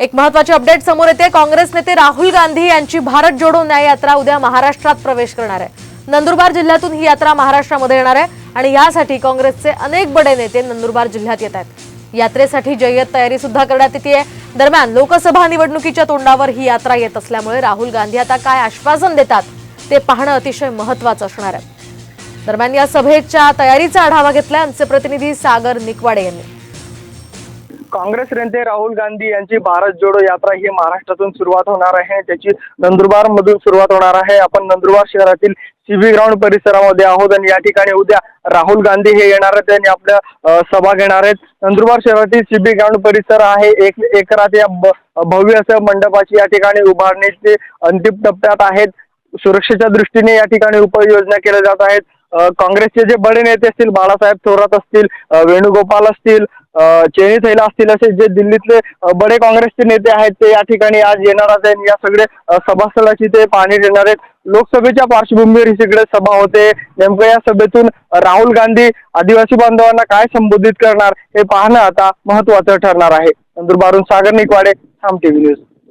एक महत्वाची अपडेट समोर येते. काँग्रेस नेते राहुल गांधी यांची भारत जोडो न्याय यात्रा उद्या महाराष्ट्रात प्रवेश करणार आहे. नंदुरबार जिल्ह्यातून ही यात्रा महाराष्ट्रामध्ये येणार आहे आणि यासाठी काँग्रेसचे अनेक बडे नेते नंदुरबार जिल्ह्यात येत आहेत. यात्रेसाठी जय्यत तयारी सुद्धा करण्यात येते. दरम्यान लोकसभा निवडणुकीच्या तोंडावर ही यात्रा येत असल्यामुळे राहुल गांधी आता काय आश्वासन देतात ते पाहणं अतिशय महत्वाचं असणार आहे. दरम्यान या सभेच्या तयारीचा आढावा घेतलाय आमचे प्रतिनिधी सागर निकवाडे यांनी. काँग्रेस नेते राहुल गांधी यांची भारत जोडो यात्रा ही महाराष्ट्रातून सुरुवात होणार आहे. त्याची नंदुरबार मधून सुरुवात होणार आहे. आपण नंदुरबार शहरातील सीबी ग्राउंड परिसरामध्ये आहोत आणि या ठिकाणी उद्या राहुल गांधी हे येणार आहेत आणि आपल्या सभा घेणार आहेत. नंदुरबार शहरातील सीबी ग्राउंड परिसर आहे. एक एकरात या भव्य असं मंडपाची या ठिकाणी उभारणीचे अंतिम टप्प्यात आहेत. सुरक्षेच्या दृष्टीने या ठिकाणी उपाययोजना केल्या जात आहेत. काँग्रेसचे जे बडे नेते असतील बाळासाहेब थोरात असतील वेणुगोपाल असतील चेनी थैला असतील असे जे दिल्लीतले बडे काँग्रेसचे नेते आहेत ते या ठिकाणी आज येणार आहेत या सगळे सभास्थळाची ते पाहणी देणार आहेत. लोकसभेच्या पार्श्वभूमीवर ही सगळे सभा होते. नेमकं या सभेतून राहुल गांधी आदिवासी बांधवांना काय संबोधित करणार हे पाहणं आता महत्वाचं ठरणार आहे. नंदुरबारून सागर निकवाडे थांब टीव्ही न्यूज.